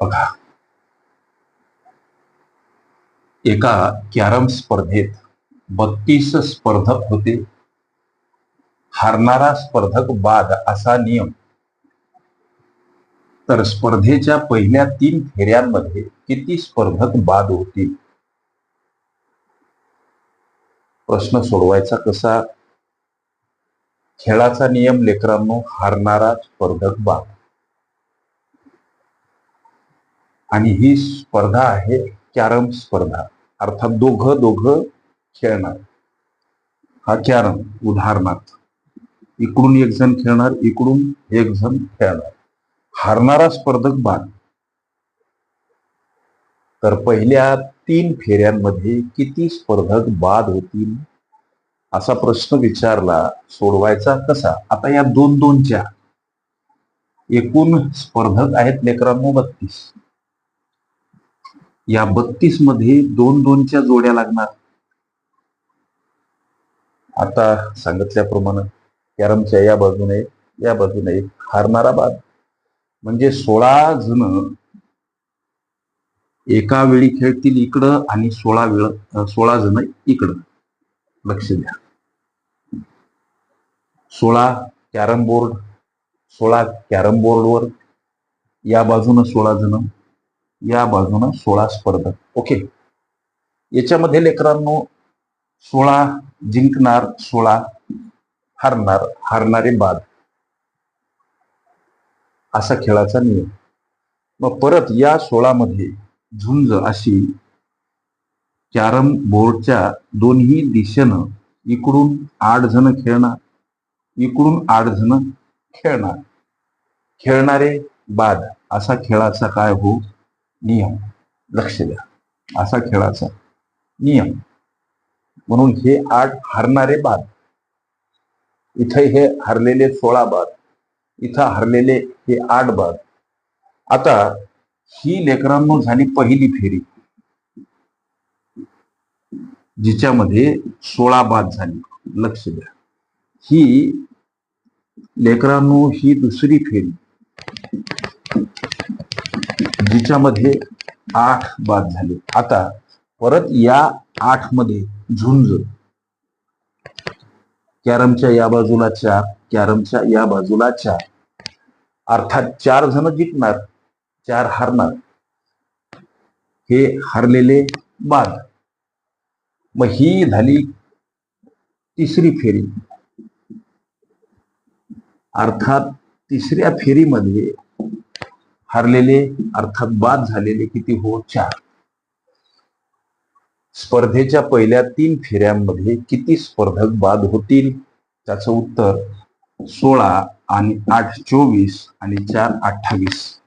बघा. एका कॅरम स्पर्धेत बत्तीस स्पर्धक होते. हारणारा स्पर्धक बाद असा नियम. तर स्पर्धेच्या पहिल्या तीन फेऱ्यांमध्ये किती स्पर्धक बाद होतील प्रश्न सोडवायचा कसा? खेळाचा नियम लेकरांनो हारणारा स्पर्धक बाद. आणि ही स्पर्धा आहे कॅरम स्पर्धा. अर्थात दोघं दोघं खेळणार. हा कॅरम उदाहरणार्थ. इकडून एक जण खेळणार इकडून एक जण खेळणार. हारणारा स्पर्धक बाद. तर पहिल्या तीन फेऱ्यांमध्ये किती स्पर्धक बाद होतील? असा प्रश्न विचारला सोडवायचा कसा? आता या दोन दोनच्या. एकूण स्पर्धक आहेत लेकरांनो बत्तीस. या बत्तीसमध्ये दोन दोनच्या जोड्या लागणार. आता सांगितल्याप्रमाणे कॅरमच्या या बाजूने या बाजूने एक हारणारा बाद. म्हणजे सोळा जण एका वेळी खेळतील इकडं आणि सोळा वेळ सोळा जण इकडं. लक्ष द्या. सोळा कॅरम बोर्ड सोळा कॅरम बोर्डवर या बाजूनं सोळा जण या बाजूनं सोळा स्पर्धक. ओके. याच्यामध्ये लेकरांनो सोळा जिंकणार सोळा हारणार हारणारे बाद. असा खेळाचा नियम. मग परत या सोळा मध्ये झुंज अशी कॅरम बोर्डच्या दोन्ही दिशेनं इकडून आठ जण खेळणार इकडून आठ जण खेळणार. खेळणारे बाद. असा खेळाचा काय हो? नियम लक्ष द्या. असा खेळाचा नियम. म्हणून हे आठ हरणारे बाद. इथे हे हरलेले सोळा बाद. इथं हरलेले हे आठ बाद. आता ही लेकरांनो झाली पहिली फेरी. जिच्यामध्ये सोळा बाद झाली. लक्ष द्या. ही लेकरांनो ही दुसरी फेरी. जिच्यामध्ये आठ बाद झाले. आता परत या आठमध्ये झुंज. कॅरमच्या या बाजूला चार कॅरमच्या या बाजूला चार. अर्थात चार जण जिंकणार चार हारणार. हे हरलेले बाद. मग ही झाली तिसरी फेरी. अर्थात तिसऱ्या फेरीमध्ये हरलेले अर्थात बाद झालेले किती हो चार. स्पर्धेच्या पहिल्या तीन फेऱ्यांमध्ये किती स्पर्धक बाद होतील? त्याचं उत्तर सोळा आणि आठ चोवीस आणि चार अठ्ठावीस.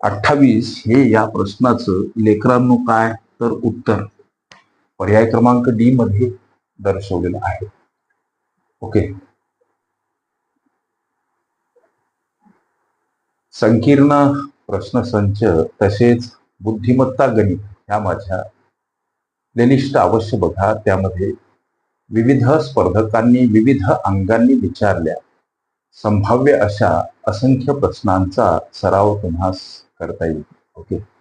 अठ्ठावीस हे या प्रश्नाचं लेकरांनो काय? तर उत्तर पर्याय क्रमांक डी मध्ये दर्शवलेलं आहे. ओके. संकीर्ण प्रश्नसंच तसेच बुद्धिमत्ता गणित ह्या माझ्या प्लेलिस्ट अवश्य बघा. त्यामध्ये विविध स्पर्धकांनी विविध अंगांनी विचारल्या. संभाव्य अशा असंख्य प्रश्नांचा सराव तुम्हाला करता येईल. ओके?